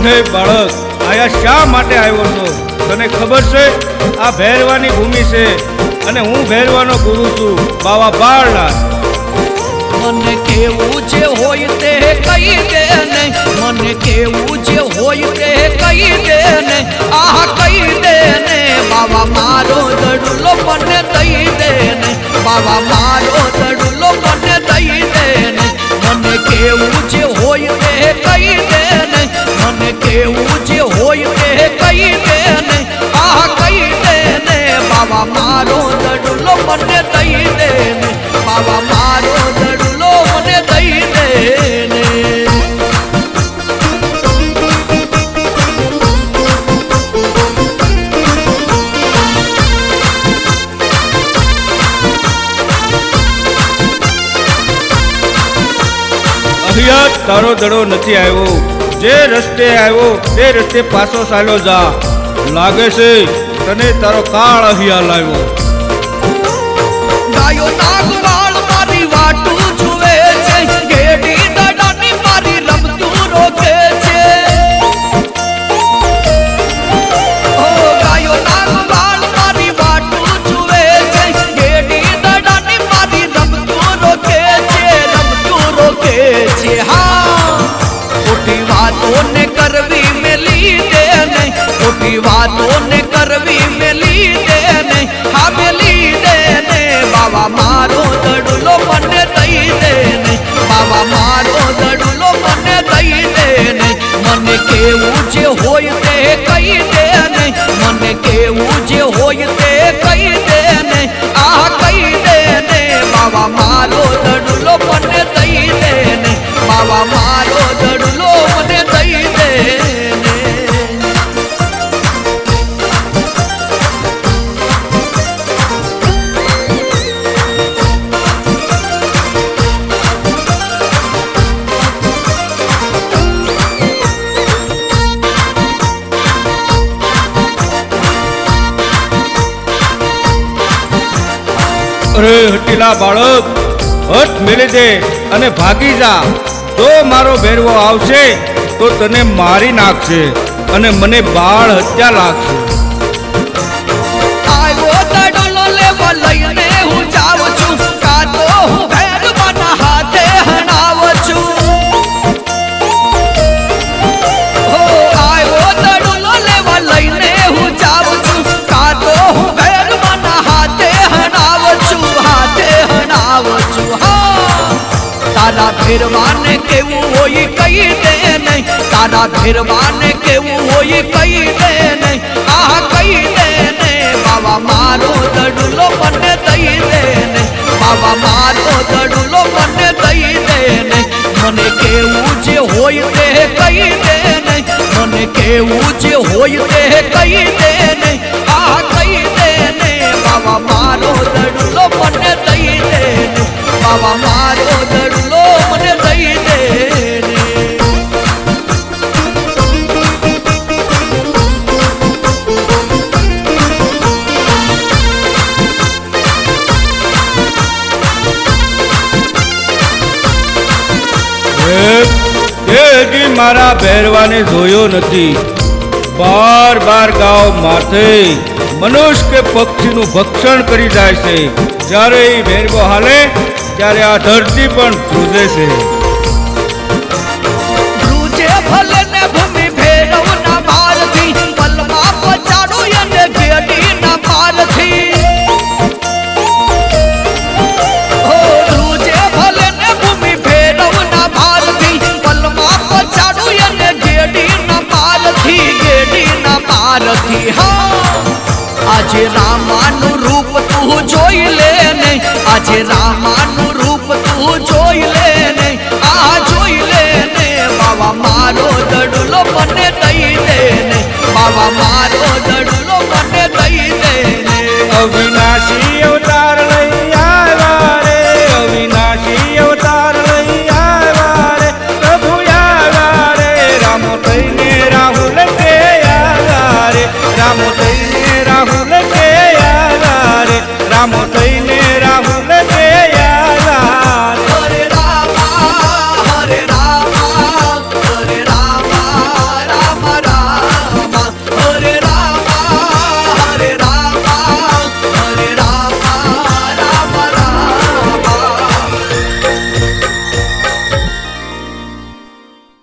અરે બાળક, આયા શા માટે આવ્યો છો? તને ખબર છે, આ ભેરવાની ભૂમિ છે અને હું ભેરવાનો ગુરુ છું, બાવા બાળનાથ. મને કેવું જે હોય તે કહી દે ને, મને કેવું જે હોય તે કહી દે ને આ કહી દે ને, બાવા મારો દડુલો મને દઈ દે ને, બાવા મારો દડુલો મને દઈ દે ને, મને કેવું જે હોય તે કહી દે કેવું જે હોય તે કહી દે ને આ કહી દે ને બાબા મારો દડુલો મને દઈ દે ને બાબા મારો દડુલો મને દઈ દે ને તારો દડો નથી આવ્યો. જે રસ્તે આવ્યો તે રસ્તે પાછો ચાલ્યો જા. લાગે છે તને તારો કાળ અહીંયા લાવ્યો. ગાયો નાગવાળ મારી વાટું જુએ છે. ગેડી દડાની છે. ઓ ગાયો છે. હા. ખોટી અરે હટીલા બાળક, હટ મેળી દે અને ભાગી જા. તો મારો ભેરવો આવશે, તો તને મારી નાખશે અને મને બાળ હત્યા લાગશે. આવ્યો દડલો લેવા લઈને હું જાઉં છું. કાતો હું તારા ભેરવાને કેવું હોય કઈ દે નહીં. તારા ભેરવાને કેવું હોય કઈ દે નહીં. આ કઈ દે ને બાવા, મારો દડુલો મને દઈ દે ને બાવા, મારો દડુલો મને દઈ દે ને મને કેવું જે હોય તે કઈ દે નહીં. મને કેવું જે હોય તે કઈ દે નહીં. આ કઈ દે ને બાવા, મારો દડુલો મને દઈ દે ને બાવા, મારો હજી મારા ભેરવાને જોયો નથી. બાર બાર ગાવ માથે મનુષ્ય કે પક્ષીનું ભક્ષણ કરી જાય છે. જ્યારે એ ભેરવો હાલે, ત્યારે આ ધરતી પણ ધ્રુજે છે. આજે રામાનું રૂપ તું જોઈ લે ને આજે રામાનું રૂપ તું જોઈ લે ને આ જોઈ લે ને બાવા મારો દડલો મને દઈ દે ને બાવા મારો દડુલો